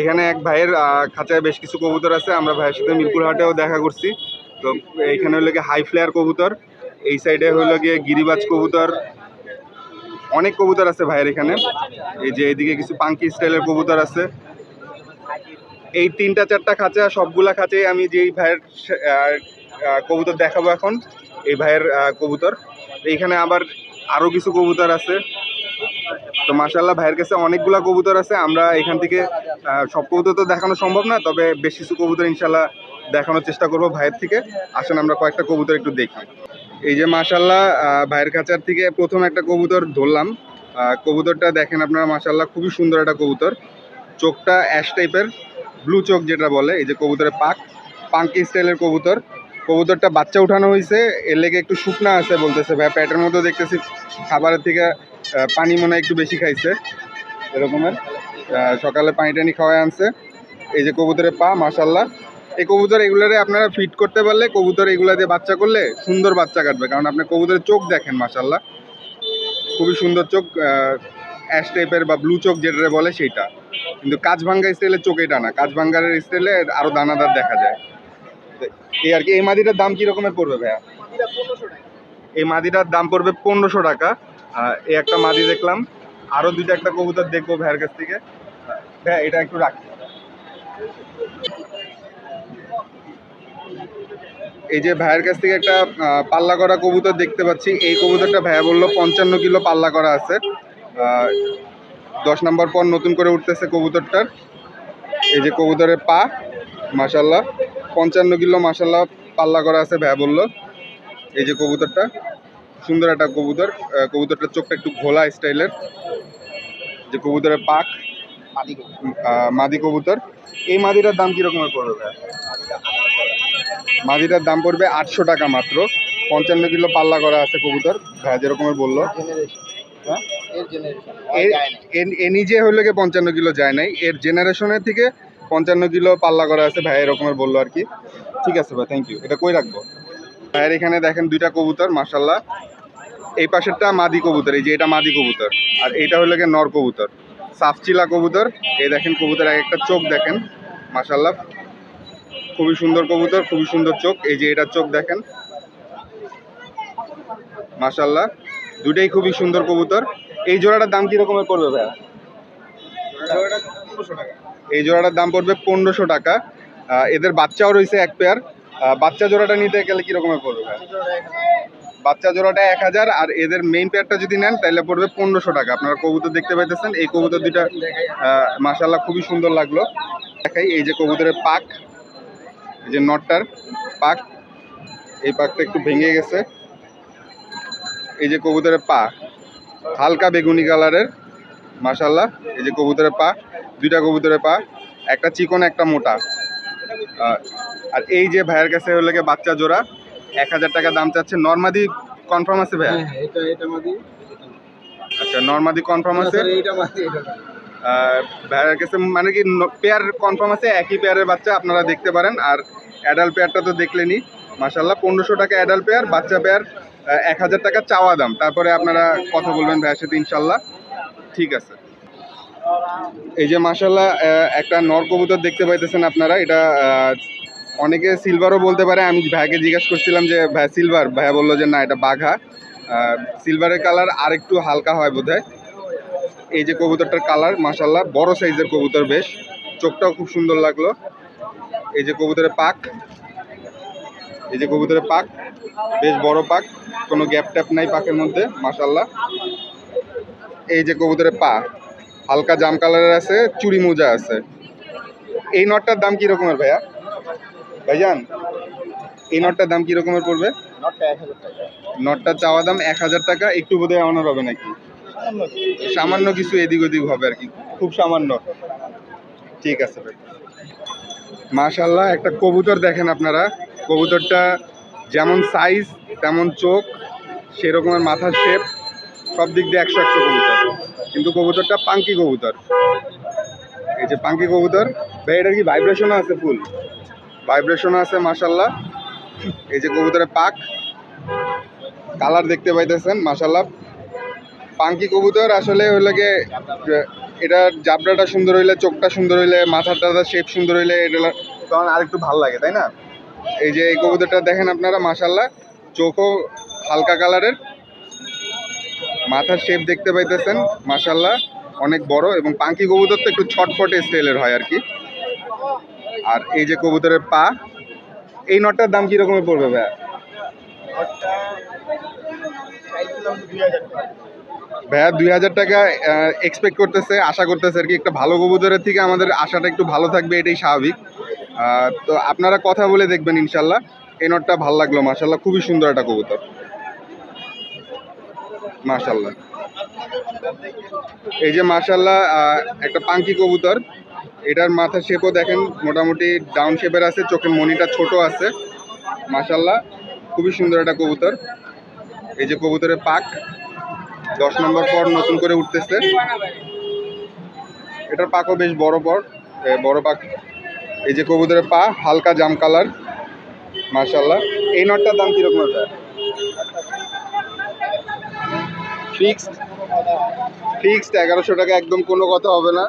এখানে এক ভাইয়ের খাঁচায় বেশ কিছু কবুতর আছে। আমরা ভাইয়ের সাথে মিরপুর হাটেও দেখা করছি। তো এইখানে হলো গিয়ে হাই ফ্লেয়ার কবুতর, এই সাইডে হলো গিয়ে গিরিবাজ কবুতর। অনেক কবুতর আছে ভাইয়ের এখানে। এই যে এইদিকে কিছু পাঙ্কি স্টাইলের কবুতর আছে। এই তিনটা, চারটা খাঁচা, সবগুলা খাঁচাই আমি যেই ভাইয়ের কবুতর দেখাবো এখন, এই ভাইয়ের কবুতর। এইখানে আবার আরও কিছু কবুতর আছে। তো মাশাল্লাহ ভাইয়ের কাছে অনেকগুলা কবুতর আছে আমরা এখান থেকে সব কবুতর তো দেখানো সম্ভব না তবে বেশ কিছু কবুতর ইনশাল্লাহ দেখানোর চেষ্টা করব ভাইয়ের থেকে। আসেন আমরা কয়েকটা কবুতর একটু দেখি। এই যে মাশাল্লাহ আহ, ভাইয়ের কাছার থেকে প্রথম একটা কবুতর ধরলাম। কবুতরটা দেখেন আপনারা মাশাল্লাহ খুবই সুন্দর একটা কবুতর। চোখটা অ্যাশ টাইপের ব্লু চোখ যেটা বলে এই যে কবুতরের পাক পাঙ্কি স্টাইলের কবুতর। কবুতরটা বাচ্চা উঠানো হয়েছে এর লেগে একটু শুকনা আছে বলতেছে ভাই প্যাটের মতো দেখতেছি খাবারের থেকে পানি মনে একটু বেশি খাইছে এরকমের। সকালে পানি টানি খাওয়ায় আনছে। এই যে কবুতরের পা মাশাল্লাহ এই কবুতর এগুলারে আপনারা ফিট করতে পারলে কবুতর এগুলা দিয়ে বাচ্চা করলে সুন্দর বাচ্চা কাটবে কারণ আপনি কবুতরের চোখ দেখেন মাশাল্লাহ খুবই সুন্দর চোখ অ্যাশ টাইপের বা ব্লু চোখ যেটা বলে সেইটা। কিন্তু কাঁচ ভাঙ্গা স্টাইলের চোখ এটা না কাঁচ ভাঙ্গার স্টাইলে আরও দানাদার দেখা যায়। এই আর কি এই মাদিটার দাম কি রকমের পড়বে ভাইয়া? এই মাদিটার দাম পড়বে পনেরোশো টাকা। এই একটা মাদি দেখলাম। আরও দুইটা একটা কবুতর দেখব ভাইয়ের কাছ থেকে। ভাইয়া এটা একটু রাখি। এই যে ভাইয়ের কাছ থেকে একটা পাল্লা করা কবুতর দেখতে পাচ্ছি। এই কবুতরটা ভাইয়া বলল পঞ্চান্ন কিলো পাল্লা করা আছে। দশ নম্বর পর নতুন করে উঠতেছে কবুতরটার। এই যে কবুতরের পা মাসাল্লাহ পঞ্চান্ন কিলো মাসাল্লাহ পাল্লা করা আছে ভাইয়া বলল। এই যে কবুতরটা। সুন্দর একটা কবুতর কবুতরটার চোখটা একটু ঘোলা স্টাইলের যে কবুতরের পাক মাদি কবুতর। এই মাদিটার দাম কিরকমের পড়বে মাদিটার দাম পড়বে আটশো টাকা মাত্র। পঞ্চান্ন কিলো পাল্লা করা আছে কবুতর ভাইয়া যেরকমের বলল। হ্যাঁ? এ নিজে হইলে গিয়ে পঞ্চান্ন কিলো যায় নাই? এর জেনারেশনের থেকে পঞ্চান্ন কিলো পাল্লা করা আছে ভাই এরকমের বলল আর কি। ঠিক আছে ভাই থ্যাংক ইউ এটা কই রাখব? ভাইয়ের এখানে দেখেন দুইটা কবুতর মাসাল্লাহ এই পাশেরটা মাদি কবুতর, এই যে এটা মাদি কবুতর, আর এইটা হলো গিয়ে নর কবুতর, সাফচিলা কবুতর, এই দেখেন কবুতর এক একটা চোখ দেখেন মাসাল্লাহ খুবই সুন্দর কবুতর, খুবই সুন্দর চোখ, এই যে এটার চোখ দেখেন মাসাল্লাহ দুটাই খুবই সুন্দর কবুতর। এই জোড়াটার দাম কি রকমের পড়বে ভাইয়া? এই জোড়াটার দাম পড়বে পনেরোশো টাকা। এদের বাচ্চাও রয়েছে এক পেয়ার বাচ্চা জোড়াটা নিতে গেলে কি রকমের পড়বে ভাইয়া? বাচ্চা জোড়াটা এক হাজার, আর এদের মেইন পেয়ারটা যদি নেন, তাহলে পড়বে পনেরোশো টাকা। আপনারা কবুতর দেখতে পাইতেছেন, এই কবুতর দুইটা মাসাল্লাহ খুবই সুন্দর লাগল। দেখাই, এই যে কবুতরের পাক, এই যে নটটার পাক, এই পাকটা একটু ভেঙে গেছে। এই যে কবুতরের পা, হালকা বেগুনি কালারের মাশাল্লাহ এই যে কবুতরের পা, দুইটা কবুতরের পা, একটা চিকন, একটা মোটা। আর এই যে ভাইয়ের কাছে হলো বাচ্চা জোড়া এক হাজার টাকা দাম চাচ্ছে। নর্মাদি কনফার্ম আছে ভাইয়া? হ্যাঁ এটা এটা মাদি আচ্ছা নর্মাদি কনফার্ম আছে? এটা মাদি এটা ভাইয়ের কাছে মানে কি পেয়ার কনফার্ম আছে? একই পেয়ারের বাচ্চা আপনারা দেখতে পারেন। আর অ্যাডাল্ট পেয়ারটা তো দেখলেনই। মাসাল্লাহ পনেরোশো টাকা অ্যাডাল্ট পেয়ার বাচ্চা পেয়ার এক হাজার টাকা চাওয়া দাম। তারপরে আপনারা কথা বলবেন ভাইয়ের সাথে ইনশাল্লাহ ঠিক আছে। এই যে মাসাল্লাহ একটা নর কবুতর দেখতে পাইতেছেন আপনারা। এটা অনেকে সিলভারও বলতে পারে। আমি ভাইয়াকে জিজ্ঞাসা করছিলাম যে, ভাই সিলভার ভাইয়া বলল যে, না, এটা বাঘা। সিলভারের কালার আর একটু হালকা হয় বোধহয়। এই যে কবুতরটার কালার মাসাল্লাহ বড় সাইজের কবুতর বেশ। চোখটাও খুব সুন্দর লাগল। এই যে কবুতরের পাক। এই যে কবুতরের পাক, বেশ বড় পাক। কোনো গ্যাপ ট্যাপ নাই পাকের মধ্যে মাসাল্লাহ এই যে কবুতরের পা, হালকা জাম কালারের আছে, চুড়ি মোজা আছে। এই নটটার দাম কি রকমের ভাইয়া? ভাইজান এই নটটার দাম কি রকমের পড়বে? নটটা চাওয়া দাম এক হাজার টাকা একটু বোধহয় অনার হবে নাকি? সামান্য কিছু। এদিক ওদিক হবে আর কি খুব সামান্য। ঠিক আছে ভাই। মাশাল্লাহ একটা কবুতর দেখেন আপনারা। কবুতরটা যেমন সাইজ তেমন চোখ সেরকমের মাথার শেপ সব দিক দিয়ে একশো একশো কবুতর। কিন্তু কবুতরটা পাঙ্কি কবুতর। এই যে পাঙ্কি কবুতর ভাই এটার কি ভাইব্রেশনও আছে ফুল ভাইব্রেশনও আছে মাশাল্লাহ এই যে কবুতরের পাক, কালার দেখতে পাইতেছেন মাশাল্লাহ পাঙ্কি কবুতর আসলে গিয়ে এটার জাবড়াটা সুন্দর হইলে, চোখটা সুন্দর হইলে, মাথাটা শেপ সুন্দর হইলে, এটা তখন আরেকটু ভালো লাগে, তাই না? এই যে এই কবুতরটা দেখেন আপনারা মাশাল্লাহ চোখও হালকা কালারের। মাথার শেপ দেখতে পাইতেছেন মাশাল্লাহ অনেক বড় এবং পাঙ্কি কবুতর তো একটু ছটফটে স্টাইলের হয় আর কি। আর এই যে কবুতরের পা এই নটটার দাম কি রকমের পড়বে ভাইয়া? ভাইয়া দুই হাজার টাকা এক্সপেক্ট করতেছে আশা করতেছে আর কি। একটা ভালো কবুতরের থেকে আমাদের আশাটা একটু ভালো থাকবে এটাই স্বাভাবিক। তো আপনারা কথা বলে দেখবেন ইনশাল্লাহ। এই নটটা ভালো লাগল মাশাল্লাহ খুবই সুন্দর একটা কবুতর। মাশাল্লাহ। এই যে মাশাল্লাহ আহ, একটা পাঙ্কি কবুতর। এটার মাথার শেপও দেখেন, মোটামুটি ডাউন শেপের আছে, চোখের মনিটা ছোট আছে। মাশাল্লাহ খুবই সুন্দর একটা কবুতর। এই যে কবুতরের পাক, দশ নম্বর পর নতুন করে উঠতেছে। এটার পাকও বেশ বড় পর বড় পাক। এই যে কবুতরের পা, হালকা জাম কালার। মার্শাল্লাহ এই নটটার দাম কীরকম আছে? ফিক্সড ফিক্সড এগারোশো টাকা একদম কোনো কথা হবে না।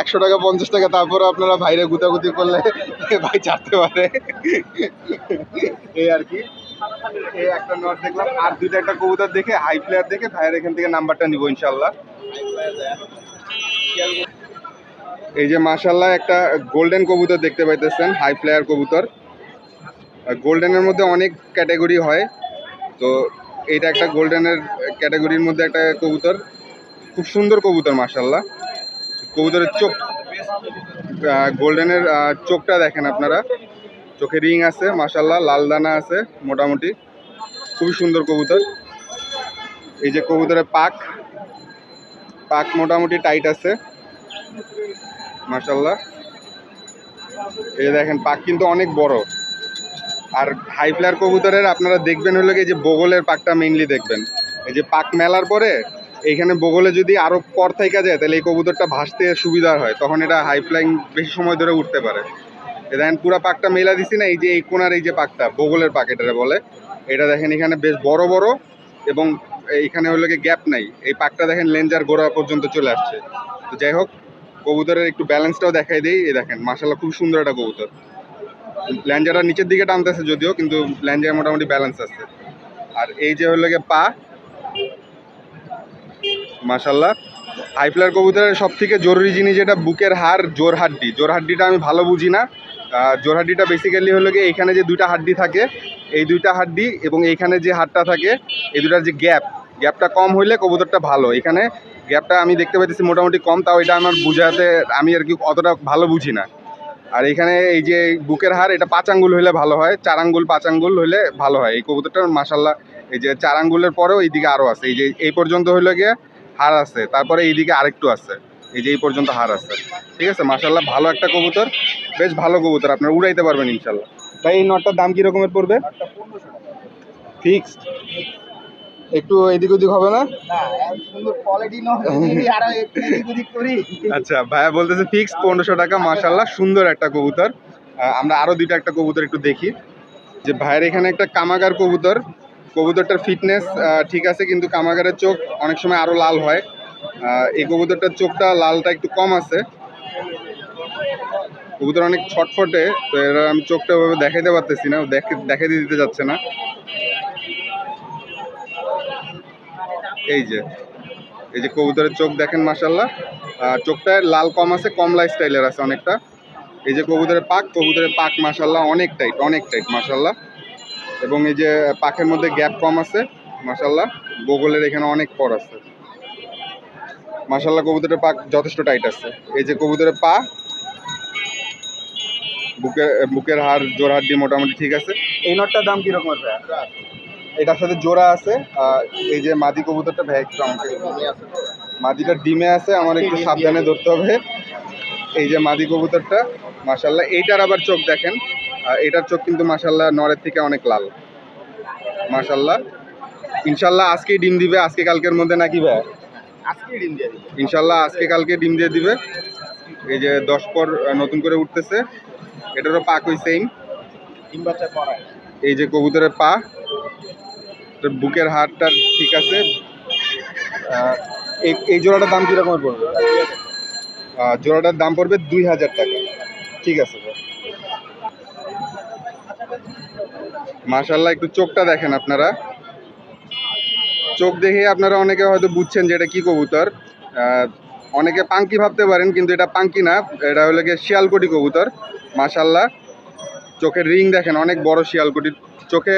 একশো টাকা, পঞ্চাশ টাকা, তারপরে আপনারা ভাইরে গুতাগুতি করলে ভাই চারতে পারে। এই আর কি। এই একটা নট দেখলাম। আর দুইটা একটা কবুতর দেখে হাই প্লেয়ার দেখে, ভাইয়ের এখান থেকে নাম্বারটা নিব ইনশাল্লাহ এই যে মাশাল্লাহ একটা গোল্ডেন কবুতর দেখতে পাইতেছেন হাই প্লেয়ার কবুতর। গোল্ডেনের মধ্যে অনেক ক্যাটাগরি হয়। তো এইটা একটা গোল্ডেনের ক্যাটাগরির মধ্যে একটা কবুতর। খুব সুন্দর কবুতর মাশাল্লাহ কবুতরের চোখ গোল্ডেনের চোখটা দেখেন আপনারা। চোখে রিং আছে মাশাল্লাহ লাল দানা আছে, মোটামুটি। খুবই সুন্দর কবুতর। এই যে কবুতরের পাক পাক মোটামুটি টাইট আছে মাশাল্লাহ এই দেখেন, পাক কিন্তু অনেক বড়। আর হাই ফ্লায়ার কবুতরের আপনারা দেখবেন হলো যে বগলের পাকটা মেইনলি দেখবেন। এই যে পাক মেলার পরে এইখানে বগলে যদি আরও পর থেকে যায়, তাহলে এই কবুতরটা ভাসতে সুবিধা হয়। তখন এটা হাই ফ্লাইং বেশি সময় ধরে উঠতে পারে। দেখেন, পুরো পাকটা মেলা দিছি না, এই যে এই কোনার এই যে পাকটা, বগলের পাক বলে। এটা দেখেন, এখানে বেশ বড় বড় এবং এইখানে হলো গ্যাপ নাই। এই পাকটা দেখেন, লেঞ্জার গোড়া পর্যন্ত চলে আসছে। তো যাই হোক, কবুতরের একটু ব্যালেন্সটাও দেখাই দেই। এই দেখেন মাসাল্লাহ খুব সুন্দর একটা কবুতর। ল্যাঞ্জারটা নিচের দিকে টানতেছে যদিও, কিন্তু ল্যাঞ্জার মোটামুটি ব্যালেন্স আছে। আর এই যে হলো পা মাশাল্লাহ হাই ফ্লায়ার কবুতরের সব থেকে জরুরি জিনিস যেটা, বুকের হাড়, জোর হাড্ডি। জোর হাড্ডিটা আমি ভালো বুঝি না। জোর হাড্ডিটা বেসিক্যালি হলো গিয়ে এখানে যে দুইটা হাড্ডি থাকে, এই দুইটা হাড্ডি এবং এইখানে যে হাড়টা থাকে, এই দুটার যে গ্যাপ, গ্যাপটা কম হইলে কবুতরটা ভালো। এখানে গ্যাপটা আমি দেখতে পাইতেছি মোটামুটি কম, তাও এটা আমার বুঝাতে আমি আর কি অতটা ভালো বুঝি না। আর এখানে এই যে বুকের হার এটা পাঁচ আঙ্গুল হইলে ভালো হয়, চার আঙ্গুল, পাঁচ আঙ্গুল হইলে ভালো হয়। এই কবুতরটার মাসাল্লাহ এই যে চার আঙ্গুলের পরেও এইদিকে আরও আছে। এই যে এই পর্যন্ত হইলে গিয়ে হাড় আছে তারপরে এইদিকে আরেকটু আছে। এই যে এই পর্যন্ত হার আছে। ঠিক আছে? মাসাল্লাহ ভালো একটা কবুতর বেশ ভালো কবুতর আপনারা উড়াইতে পারবেন ইনশাল্লাহ তাই এই নটটার দাম কি রকমের পড়বে? ফিক্সড। একটু এদিক ওদিক হবে না? আচ্ছা ভাইয়া বলতেছে ফিক্স পনেরোশো টাকা মাশাল্লাহ সুন্দর একটা কবুতর। আমরা আরও দুইটা একটা কবুতর একটু দেখি। যে ভাইয়ের এখানে একটা কামাগার কবুতর কবুতরটার ফিটনেস ঠিক আছে, কিন্তু কামাগারের চোখ অনেক সময় আরও লাল হয়। এই কবুতরটার চোখটা লালটা একটু কম আছে। কবুতর অনেক ছটফটে, তো এরা আমি চোখটা ওভাবে দেখাইতে পারতেছি না দেখে দিতে যাচ্ছে না। এই যে এই যে কবুতরের চোখ দেখেন মাসাল্লাহ চোখটা লাল কম আছে কমলা স্টাইলের আছে অনেকটা। এই যে কবুতরের পাক কবুতরের পাক মাসাল্লাহ অনেক টাইট অনেক টাইট মাসাল্লাহ এবং এই যে পাখের মধ্যে গ্যাপ কম আছে মাসাল্লাহ বগলের এখানে অনেক পর আছে। মাসাল্লাহ কবুতরের পাক যথেষ্ট টাইট আছে। এই যে কবুতরের পা বুকের বুকের হাড় জোর হাড্ডি মোটামুটি ঠিক আছে। এই নটটার দাম কীরকম আছে এটার সাথে জোড়া আছে এই যে মাদি কবুতরটা একটু আমাকে মাদিটা ডিমে আছে, আমার একটু সাবধানে ধরতে হবে। এই যে মাদি কবুতরটা মাশাল্লাহ এইটার আবার চোখ দেখেন। আহ, এটার চোখ কিন্তু মাশাল্লাহ নরের থেকে অনেক লাল। মাশাল্লাহ ইনশাল্লাহ আজকেই ডিম দিবে আজকে কালকের মধ্যে নাকি ভাই আজকে ডিম দিয়ে দিবে। ইনশাল্লাহ আজকে কালকে ডিম দিয়ে দিবে। এই যে দশ পর নতুন করে উঠতেছে। এটারও পাক ওই সেম ডিম বাচ্চা করায় এই যে কবুতরের পা বুকের হাড়টা ঠিক আছে। এই- এই জোড়াটার দাম কীরকমের পড়বে? জোড়াটার দাম পড়বে দুই হাজার টাকা। ঠিক আছে মাশাল্লাহ একটু চোখটা দেখেন আপনারা। চোখ দেখে আপনারা অনেকে হয়তো বুঝছেন যে এটা কি কবুতর। অনেকে পাঙ্কি ভাবতে পারেন, কিন্তু এটা পাঙ্কি না, এটা হলো গিয়ে শিয়ালকুটি কবুতর মাশাল্লাহ চোখের রিং দেখেন, অনেক বড় শিয়ালকুটির চোখে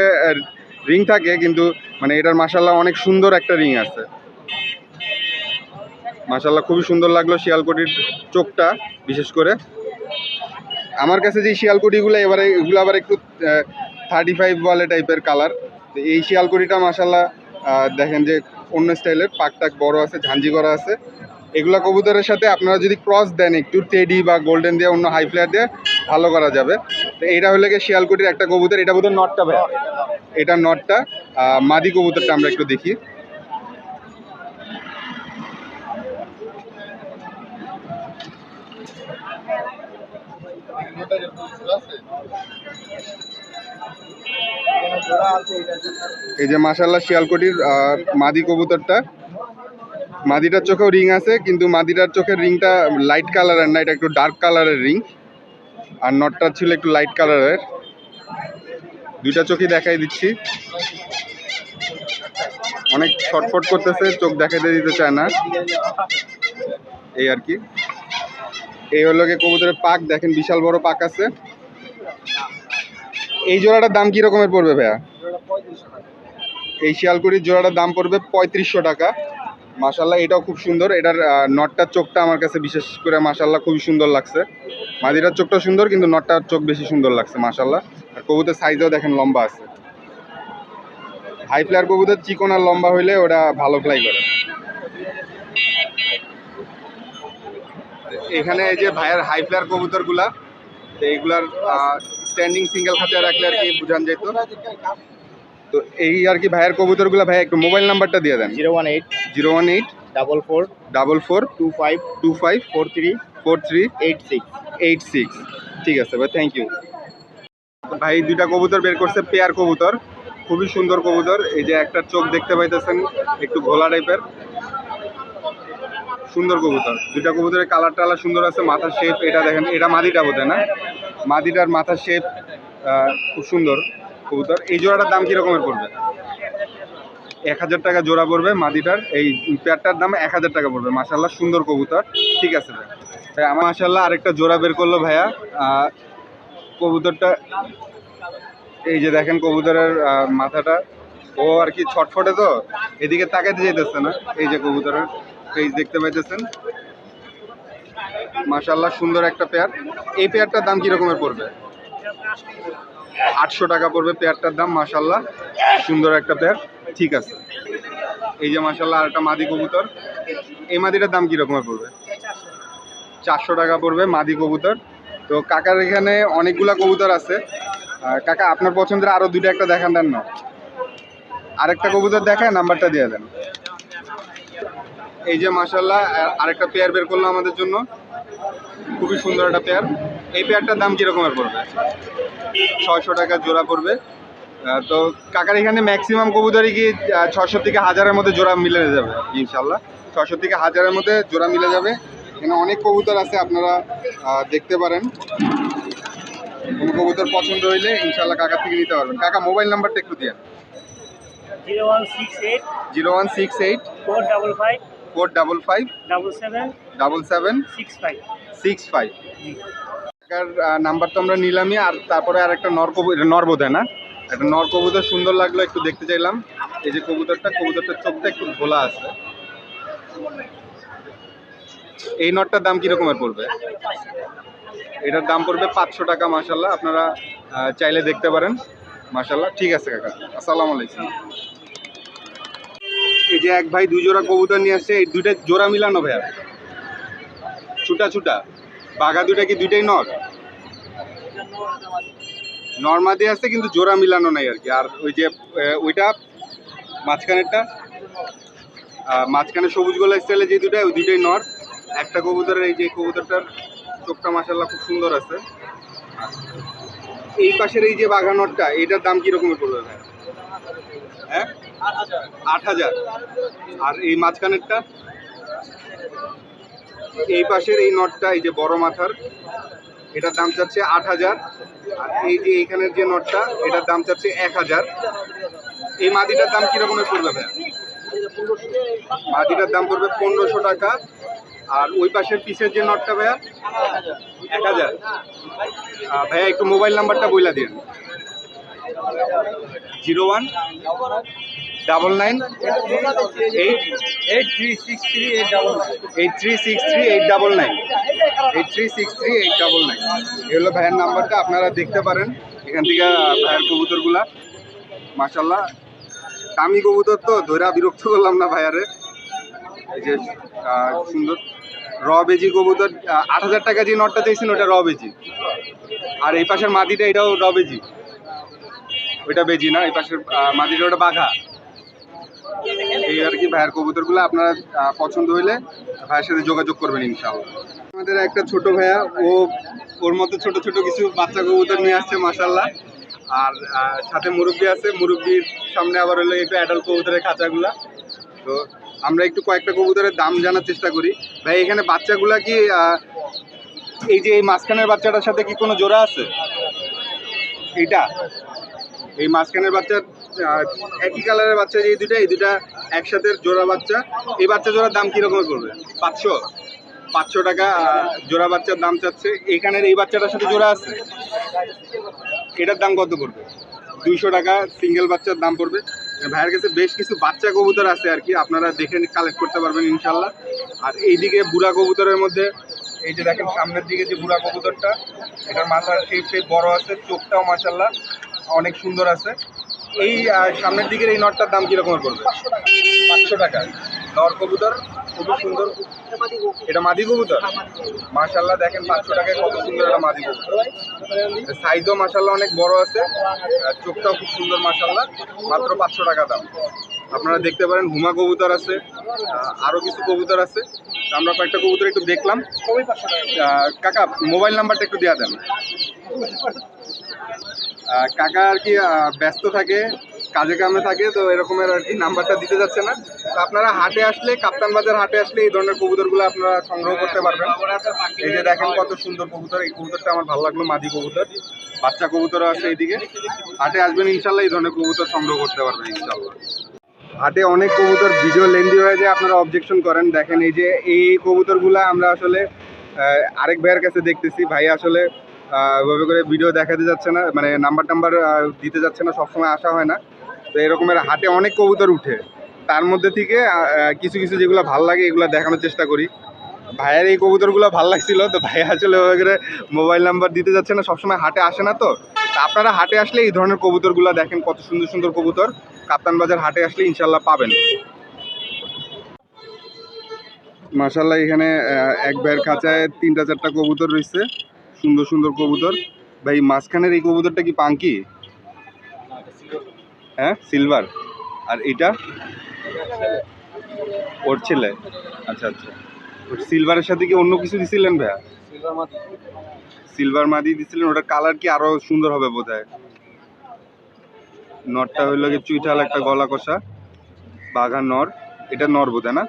রিং থাকে, কিন্তু মানে এটার মাশাল্লাহ অনেক সুন্দর একটা রিং আছে। মাশাল্লাহ খুবই সুন্দর লাগল শিয়ালকুটির চোখটা, বিশেষ করে। আমার কাছে যে শিয়ালকুটিগুলো, এবারে এগুলো আবার একটু থার্টি ফাইভ বলে টাইপের কালার তো এই শিয়ালকুটিটা মাশাল্লাহ আহ, দেখেন যে অন্য স্টাইলের পাক টাক বড় আছে ঝাঞ্জি করা আছে। এগুলা কবুতরের সাথে আপনারা যদি ক্রস দেন একটু টেডি বা গোল্ডেন দিয়ে অন্য হাই ফ্লেয়ার দিয়ে ভালো করা যাবে। তো এইটা হলে গিয়ে শিয়ালকুটির একটা কবুতর এটা বোধহয় নটটা ভাই? এটা নটটা মাদি কবুতরটা আমরা একটু দেখি। এই যে মাশাল্লাহ শিয়ালকুটির মাদি কবুতরটা। মাদিটার চোখেও রিং আছে, কিন্তু মাদিটার চোখের রিংটা লাইট কালারের না, এটা একটু ডার্ক কালারের রিং। আর নটটা ছিল একটু লাইট কালারের দুইটা চোখই দেখাই দিচ্ছি। অনেক ছটফট করতেছে, চোখ দেখাইতে দিতে চায় না। এই আর কি। এই হলো কবুতরের পাক, দেখেন বিশাল বড় পাক আছে। এই জোড়াটার দাম কি রকমের পড়বে ভাইয়া? এই শিয়ালকুড়ির জোড়াটার দাম পড়বে পঁয়ত্রিশশো টাকা। মাশাল্লাহ এটাও খুব সুন্দর। এটার নটটার চোখটা আমার কাছে বিশেষ করে মাশাল্লাহ খুবই সুন্দর লাগছে। মাদিরার চোখটা সুন্দর, কিন্তু নটটার চোখ বেশি সুন্দর লাগছে মাশাল্লাহ আর কবুতের সাইজও দেখেন লম্বা আছে। হাই ফ্লায়ার কবুতর চিকন আর লম্বা হইলে ওটা ভালো ফ্লাই করে। এখানে এই যে ভাইয়ের হাই ফ্লায়ার কবুতরগুলা, এইগুলার স্ট্যান্ডিং সিঙ্গেল খাঁচায় রাখলে আর কি বুঝান যেত। তো এই আর কি ভাইয়ের কবুতরগুলা ভাই একটু মোবাইল নাম্বারটা দিয়ে দেন। Zero one eight zero one eight double four double four two five two five four three four three eight six. Eight six. ঠিক আছে ভাই থ্যাংক ইউ ভাই দুইটা কবুতর বের করছে পেয়ার কবুতর। খুবই সুন্দর কবুতর। এই যে একটা চোখ দেখতে পাইতেছেন একটু ঘোলা টাইপের সুন্দর কবুতর। দুইটা কবুতরের কালার টালার সুন্দর আছে, মাথার শেপ এটা দেখেন, এটা মাদিটা বোধ না? মাদিটার মাথার শেপ খুব সুন্দর কবুতর। এই জোড়াটার দাম কীরকমের পড়বে? এক হাজার টাকা জোড়া পড়বে মাদিটার, এই পেয়ারটার দাম এক হাজার টাকা পড়বে। মাসাল্লাহ সুন্দর কবুতর। ঠিক আছে ভাই। ভাই, আমার মাসাল্লাহ আরেকটা জোড়া বের করল ভাইয়া। কবুতরটা, এই যে দেখেন কবুতরের মাথাটা। ও আর কি ছটফটে তো? এদিকে তাকাইতে যেতেছে না, এই যে কবুতরের। ফেস দেখতে পাইতেছেন। মাশাল্লাহ সুন্দর একটা পেয়ার এই পেয়ারটার দাম কি রকমের পড়বে? আটশো টাকা পড়বে পেয়ারটার দাম মাশাল্লাহ সুন্দর একটা পেয়ার ঠিক আছে। এই যে মাশাল্লাহ আর একটা মাদি কবুতর। এই মাদিটার দাম কি রকমের পড়বে? চারশো টাকা পড়বে মাদি কবুতর। তো কাকার এখানে অনেকগুলা কবুতর আছে। কাকা, আপনার পছন্দের আরও দুইটা একটা দেখান দেন না। আরেকটা কবুতর দেখায়, নাম্বারটা দিয়ে দেন। এই যে মাশাল্লাহ আ- আরেকটা পেয়ার বের করল আমাদের জন্য। খুবই সুন্দর একটা পেয়ার এই পেয়ারটার দাম কিরকমের পড়বে? ছয়শো টাকা জোড়া পড়বে। তো কাকার এখানে ম্যাক্সিমাম কবুতরই কি ছশো থেকে হাজারের মধ্যে জোড়া মিলে যাবে ইনশাল্লাহ ছশো থেকে হাজারের মধ্যে জোড়া মিলে যাবে। এখানে অনেক কবুতর আছে আপনারা দেখতে পারেন। কোনো কবুতর পছন্দ হইলে ইনশাল্লাহ কাকার থেকে নিতে পারবেন। কাকা মোবাইল নাম্বারটা একটু দিয়ে zero one six eight zero one six eight four double five four double five double seven double seven six five six five number তো আমরা নিলামই আর তারপরে আর একটা নর নর বোধ হয় না? একটা নর কবুতর সুন্দর লাগল একটু দেখতে চাইলাম। এই যে কবুতরটা কবুতরটার চোখটা একটু ঘোলা আছে। এই নটটার দাম কিরকমের পড়বে? এটার দাম পড়বে পাঁচশো টাকা মাসাল্লাহ আপনারা চাইলে দেখতে পারেন। মাসাল্লাহ ঠিক আছে কাকা। আসসালামু আলাইকুম। এই যে এক ভাই, দুই জোড়া কবুতর নিয়ে আসছে, এই দুইটা জোড়া মিলানো ভাইয়া। ছুটা ছুটা। বাঘা দুইটা কি দুইটাই নর? নর্মাদি আসছে কিন্তু জোড়া মিলানো নাই আর কি। আর ওই যে ওইটা, মাঝখানেরটা মাঝখানে সবুজ গোলা স্টাইলে যে দুইটা, ওই দুইটাই নর। একটা কবুতরের এই যে কবুতরটার চোখটা মাসাল্লাহ খুব সুন্দর আছে। এই পাশের এই যে বাঘা নটটা এটার দাম কি রকমের পড়বে ভাই হ্যাঁ? আট হাজার। আর এই মাঝখানেরটা? এই পাশের এই নটটা, এই যে বড় মাথার, এটার দাম চাচ্ছে আট হাজার। আর এই যে এইখানের যে নটটা, এটার দাম চাচ্ছে এক হাজার। এই মাদিটার দাম কিরকমের পড়বে ভাইয়া? মাদিটার দাম পড়বে পনেরোশো টাকা। আর ওই পাশের পিসের যে নটটা ভাইয়া, এক হাজার। ভাইয়া, একটু মোবাইল নাম্বারটা বইলা দিন। Zero one double nine eight eight three six three eight double eight three six three eight double nine. Eight three six three eight double nine. এই হলো ভাইয়ের নাম্বারটা আপনারা দেখতে পারেন। এখান থেকে ভাইয়ের কবুতরগুলা মাশাল্লাহ দামি কবুতর তো ধৈরা বিরক্ত করলাম না ভাইয়ারে। এই যে সুন্দর। র বেজি কবুতর আট হাজার টাকা যে নটটা চাইছেন ওটা র বেজি। আর এই পাশের মাদিটা এটাও র বেজি। ওইটা বেজি না, এই পাশের মাদিটা ওটা বাঘা। এই আর কি ভাইয়ের কবুতরগুলো আপনারা পছন্দ হইলে ভাইয়ের সাথে যোগাযোগ করবেন ইনশাআল্লাহ। আমাদের একটা ছোট ভাইয়া, ও, ওর মতো ছোট ছোট কিছু বাচ্চা কবুতর নিয়ে আসছে মাসাল্লাহ আর সাথে মুরব্বি আছে, মুরব্বির সামনে আবার হলো একটু অ্যাডাল্ট কবুতরের খাঁচাগুলা। তো আমরা একটু কয়েকটা কবুতরের দাম জানার চেষ্টা করি। ভাই, এখানে বাচ্চাগুলা কি এই যে এই মাঝখানের বাচ্চাটার সাথে কি কোনো জোড়া আছে? এইটা? এই মাঝখানের বাচ্চা একই কালারের বাচ্চা যে দুটা এই দুটা একসাথে জোড়া বাচ্চা। এই বাচ্চা জোড়ার দাম কীরকম করবে পাঁচশো? পাঁচশো টাকা জোড়া বাচ্চার দাম চাচ্ছে। এখানের এই বাচ্চাটার সাথে জোড়া আছে? এটার দাম কত পড়বে? দুইশো টাকা সিঙ্গেল বাচ্চার দাম পড়বে। ভাইয়ের কাছে বেশ কিছু বাচ্চা কবুতর আছে আর কি। আপনারা দেখে কালেক্ট করতে পারবেন ইনশাল্লাহ আর এইদিকে বুড়া কবুতরের মধ্যে, এই যে দেখেন সামনের দিকে যে বুড়া কবুতরটা, এটার মাথার শেপ বড় আছে, চোখটাও মাসাল্লাহ অনেক সুন্দর আছে। এই সামনের দিকের এই নটটার দাম কীরকম পড়বে? পাঁচশো টাকা। নর কবুতর খুবই সুন্দর। এটা মাদি কবুতর। মাশাল্লাহ দেখেন পাঁচশো টাকায় কত সুন্দর একটা মাদি কবুতর। সাইজও মাশাল্লাহ অনেক বড় আছে। চোখটাও খুব সুন্দর মাশাল্লাহ মাত্র পাঁচশো টাকা দাম। আপনারা দেখতে পারেন হুমা কবুতর আছে। আরও কিছু কবুতর আছে। আমরা কয়েকটা কবুতর একটু দেখলাম। কাকা মোবাইল নাম্বারটা একটু দেওয়া দেন। কাকা আর কি ব্যস্ত থাকে, কাজে কামে থাকে, তো এরকমের আর কি নাম্বারটা দিতে যাচ্ছে না। তো আপনারা হাটে আসলে, কাপ্তান বাজার হাটে আসলে এই ধরনের কবুতরগুলো আপনারা সংগ্রহ করতে পারবেন। এই যে দেখেন কত সুন্দর কবুতর, এই কবুতরটা আমার ভালো লাগল, মাদি কবুতর। বাচ্চা কবুতরও আছে এইদিকে। হাটে আসবেন, ইনশাল্লাহ এই ধরনের কবুতর সংগ্রহ করতে পারবেন, ইনশাল্লাহ। হাটে অনেক কবুতর ভিডিও লেন্দি হয়ে যায়, আপনারা অবজেকশন করেন। দেখেন এই যে এই কবুতরগুলো আমরা আসলে আরেক ভাইয়ের কাছে দেখতেছি। ভাই আসলে ওইভাবে করে ভিডিও দেখাতে যাচ্ছে না মানে নাম্বার টাম্বার দিতে যাচ্ছে না, সবসময় আসা হয় না। তো এরকমের হাটে অনেক কবুতর উঠে। তার মধ্যে থেকে কিছু কিছু যেগুলো ভালো লাগে, এগুলো দেখানোর চেষ্টা করি। ভাইয়ের এই কবুতরগুলো ভালো লাগছিল, তো ভাই আসলে ওইভাবে করে মোবাইল নাম্বার দিতে যাচ্ছে না, সবসময় হাটে আসে না তো। আপনারা হাটে আসলে এই ধরনের কবুতরগুলো দেখেন, কত সুন্দর সুন্দর কবুতর। কাপ্তান বাজার হাটে আসলে ইনশাল্লাহ পাবেন। মাশাল্লাহ এখানে এক ভাইয়ের খাঁচায় তিনটা, চারটা কবুতর রয়েছে। সুন্দর সুন্দর কবুতর। ভাই মাঝখানের এই কবুতরটা কি পাঙ্কি? হ্যাঁ সিলভার। আর এটা? ওর ছেলে। আচ্ছা আচ্ছা। সিলভারের সাথে কি অন্য কিছু দিছিলেন ভাইয়া? সিলভার মাদি। দিছিলেন ওটার কালার কি আরও সুন্দর হবে বোধ হয় নরটা হইল গিয়ে চুইঠাল একটা গলা কষা বাঘা নর। এটা নর বোধ হয় না?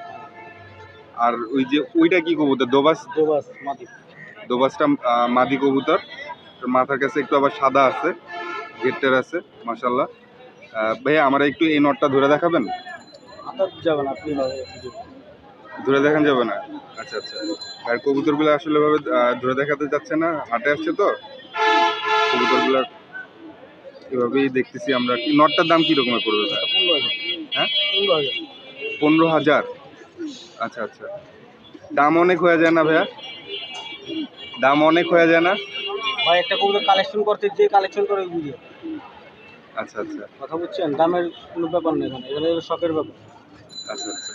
আর ওই যে ওইটা কি কবুতর? দোবাস? দোবাসটা মাদি কবুতর। মাথার কাছে একটু আবার সাদা আছে গেটটার আছে মাসাল্লাহ ভাইয়া আমার একটু এই নটটা ধরে দেখাবেন? ধরে দেখান যাবে না? আচ্ছা আচ্ছা। আর কবুতরগুলো আসলে ভাবে ধরে দেখাতে যাচ্ছে না হাটে আসছে তো? কবুতরগুলো এভাবেই দেখতেছি আমরা। কি নটটার দাম কি রকমের পড়বে? হ্যাঁ? পনেরো হাজার? আচ্ছা আচ্ছা। দাম অনেক হয়ে যায় না ভাইয়া? দাম অনেক হয়ে যায় না? ভাই একটা কবুতর কালেকশন করতে যে কালেকশন করে বুঝে। আচ্ছা আচ্ছা। কথা বুঝছেন? দামের কোনো ব্যাপার নেই এখানে। এখানে হলো শখের ব্যাপার। আচ্ছা আচ্ছা।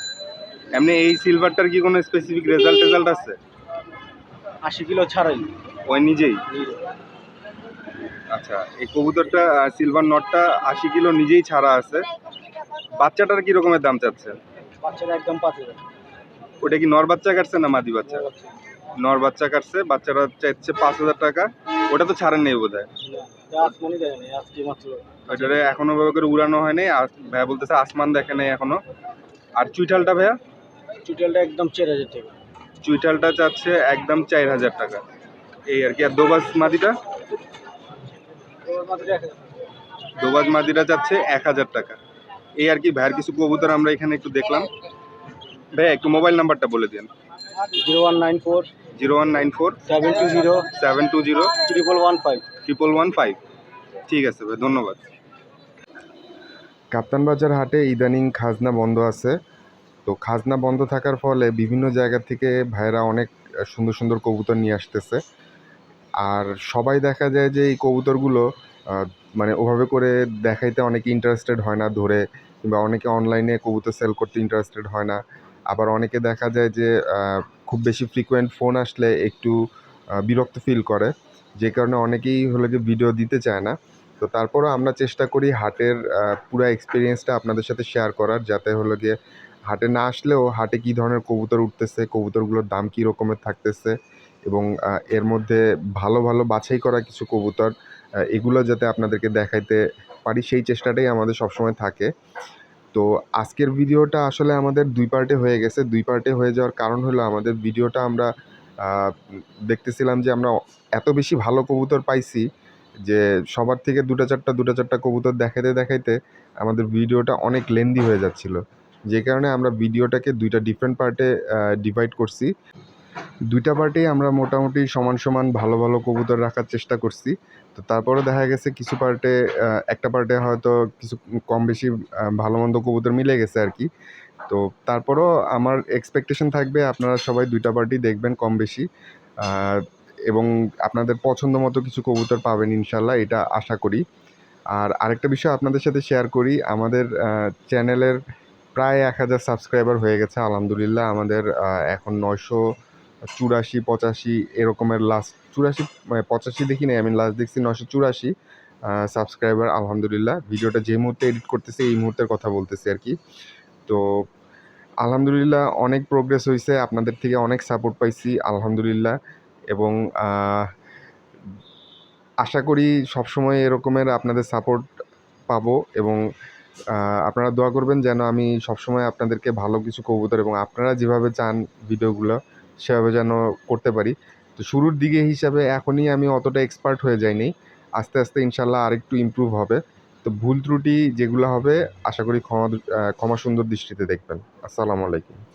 এমনি এই সিলভারটার কি কোনো স্পেসিফিক রেজাল্ট রেজাল্ট আছে? আশি কিলো ছাড়াই ওই নিজেই? আচ্ছা এই কবুতরটা সিলভার নটটা আশি কিলো নিজেই ছাড়া আছে। বাচ্চাটার কি রকমের দাম চাচ্ছে বাচ্চাটা একদম পাঁচ হাজার ওটা কি নর বাচ্চা কাটছে না মাদি বাচ্চা। নর বাচ্চা কাটছে বাচ্চারা চাইছে পাঁচ হাজার টাকা। ওটা তো ছাড়েন নেই বোধ হয় ওইটারে এখনও ভাবে করে উড়ানো হয়নি আর ভাইয়া বলতেছে আসমান দেখে নেই এখনও। আর চুইঠালটা ভাইয়া? চুটেলটা একদম চার হাজার টাকা। চুইটালটা চাচ্ছে একদম চার হাজার টাকা। এই আর কি আর দোবাজ মাদিটা? দোবাজ মাদিটা চাচ্ছে এক হাজার টাকা। এই আর কি ভাইয়ের কিছু কবুতর আমরা এখানে একটু দেখলাম। ভাইয়া একটু মোবাইল নাম্বারটা বলে দিন। Zero one nine four zero one nine four seven two zero seven two zero triple one five triple one five ঠিক আছে ভাই ধন্যবাদ। কাপ্তান বাজার হাটে ইদানিং খাজনা বন্ধ আছে। তো খাজনা বন্ধ থাকার ফলে বিভিন্ন জায়গা থেকে ভাইয়েরা অনেক সুন্দর সুন্দর কবুতর নিয়ে আসতেছে। আর সবাই দেখা যায় যে এই কবুতরগুলো মানে ওভাবে করে দেখাইতে অনেকে ইন্টারেস্টেড হয় না ধরে কিংবা অনেকে অনলাইনে কবুতর সেল করতে ইন্টারেস্টেড হয় না। আবার অনেকে দেখা যায় যে খুব বেশি ফ্রিকোয়েন্ট ফোন আসলে একটু বিরক্ত ফিল করে। যে কারণে অনেকেই হলো যে ভিডিও দিতে চায় না। তো তারপরও আমরা চেষ্টা করি হাটের পুরো এক্সপিরিয়েন্সটা আপনাদের সাথে শেয়ার করার, যাতে হলো গিয়ে হাটে না আসলেও হাটে কী ধরনের কবুতর উঠতেছে, কবুতরগুলোর দাম কী রকমের থাকতেছে এবং এর মধ্যে ভালো ভালো বাছাই করা কিছু কবুতর এগুলো যাতে আপনাদেরকে দেখাইতে পারি, সেই চেষ্টাটাই আমাদের সবসময় থাকে। তো আজকের ভিডিওটা আসলে আমাদের দুই পার্টে হয়ে গেছে। দুই পার্টে হয়ে যাওয়ার কারণ হলো আমাদের ভিডিওটা আমরা দেখতেছিলাম যে আমরা এত বেশি ভালো কবুতর পাইছি যে সবার থেকে দুটা চারটা দুটা চারটা কবুতর দেখাইতে দেখাইতে আমাদের ভিডিওটা অনেক লেন্দি হয়ে যাচ্ছিল। যে কারণে আমরা ভিডিওটাকে দুইটা ডিফারেন্ট পার্টে ডিভাইড করছি। দুইটা পার্টেই আমরা মোটামুটি সমান সমান ভালো ভালো কবুতর রাখার চেষ্টা করছি। তো তারপরে দেখা গেছে কিছু পার্টে একটা পার্টে হয়তো কিছু কম বেশি ভালো মন্দ কবুতর মিলে গেছে আর কি। তো তারপরও আমার এক্সপেকটেশন থাকবে আপনারা সবাই দুইটা পার্টি দেখবেন কম বেশি। এবং আপনাদের পছন্দ মতো কিছু কবুতর পাবেন ইনশাল্লাহ এটা আশা করি। আর আরেকটা বিষয় আপনাদের সাথে শেয়ার করি, আমাদের চ্যানেলের প্রায় এক হাজার সাবস্ক্রাইবার হয়ে গেছে, আলহামদুলিল্লাহ। আমাদের এখন নয়শো চুরাশি, পঁচাশি এরকমের লাস্ট চুরাশি মানে পঁচাশি দেখি নাই আমি লাস্ট দেখছি নশো চুরাশি সাবস্ক্রাইবার আলহামদুলিল্লাহ। ভিডিওটা যে মুহূর্তে এডিট করতেছি, এই মুহূর্তের কথা বলতেছি আর কি। তো, আলহামদুলিল্লাহ অনেক প্রোগ্রেস হয়েছে আপনাদের থেকে অনেক সাপোর্ট পাইছি, আলহামদুলিল্লাহ। এবং আশা করি সবসময় এরকমের আপনাদের সাপোর্ট পাবো এবং আপনারা দোয়া করবেন যেন আমি সবসময় আপনাদেরকে ভালো কিছু কবুতর এবং আপনারা যেভাবে চান ভিডিওগুলো সেভাবে যেন করতে পারি। তো শুরুর দিকে হিসাবে এখনই আমি অতটা এক্সপার্ট হয়ে যাইনি। আস্তে আস্তে ইনশাল্লাহ আরেকটু ইম্প্রুভ হবে। তো ভুল ত্রুটি যেগুলো হবে, আশা করি ক্ষমা ক্ষমা সুন্দর দৃষ্টিতে দেখবেন। আসসালামু আলাইকুম।